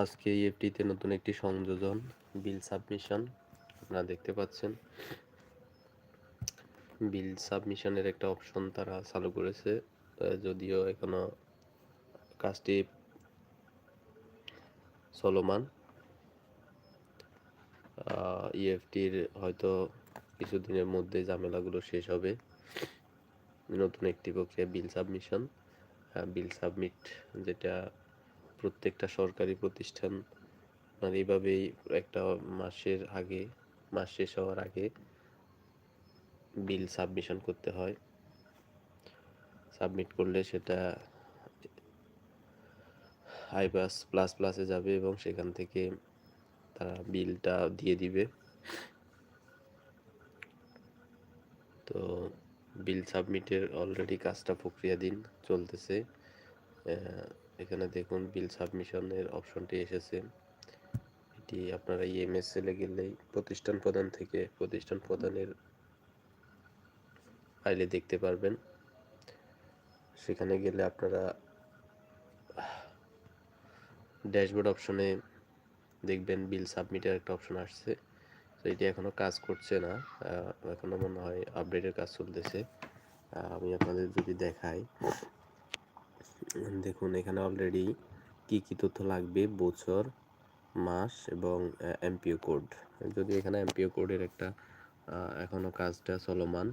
আজকে ইএফটিতে নতুন একটি সংযোজন, বিল সাবমিশন, আপনারা দেখতে পাচ্ছেন। বিল সাবমিশনের একটা অপশন তারা চালু করেছে যদিও এখনও কাজটি চলমান। ইএফটির হয়তো কিছুদিনের মধ্যে ঝামেলাগুলো শেষ হবে। নতুন একটি প্রক্রিয়া বিল সাবমিশন বিল সাবমিট যেটা প্রত্যেকটা সরকারি প্রতিষ্ঠান মানে এইভাবেই একটা মাসের আগে, মাস শেষ হওয়ার আগে বিল সাবমিশন করতে হয়। সাবমিট করলে সেটা আইবাস প্লাস প্লাসে যাবে এবং সেখান থেকে তারা বিলটা দিয়ে দিবে। তো বিল সাবমিটের অলরেডি কাজটা প্রক্রিয়াধীন চলতেছে। এখানে দেখুন বিল সাবমিশনের অপশনটি এসেছে। এটি আপনারা ইএমএস সেলে গেলেই প্রতিষ্ঠান প্রধান থেকে প্রতিষ্ঠান প্রধানের ফাইলে দেখতে পারবেন। সেখানে গেলে আপনারা ড্যাশবোর্ড অপশনে দেখবেন বিল সাবমিটের একটা অপশন আসছে। তো এটি এখনও কাজ করছে না আহ, এখনও মনে হয় আপডেটের কাজ চলতেছে। আমি আপনাদের যদি দেখাই। দেখুন এখানে অলরেডি কি কি তথ্য লাগবে? বছর মাস এবং এমপিও কোড যদি এখানে এমপিও কোডের একটা আহ, এখনও কাজটা চলমান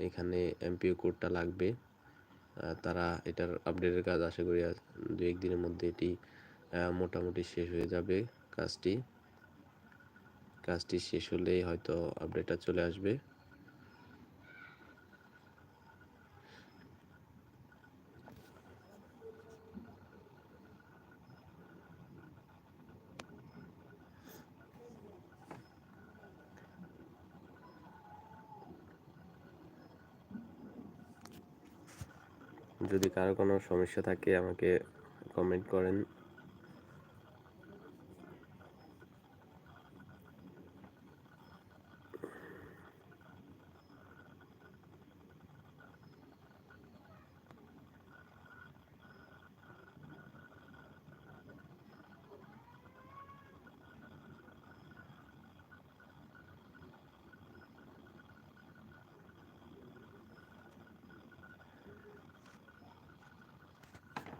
এখানে এমপিও কোডটা লাগবে। তারা এটার আপডেটের কাজ আশা করি দু একদিনের মধ্যে এটি মোটামুটি শেষ হয়ে যাবে কাজটি। কাজটি শেষ হলেই হয়তো আপডেটটা চলে আসবে। যদি কারও কোনো সমস্যা থাকে আমাকে কমেন্ট করেন।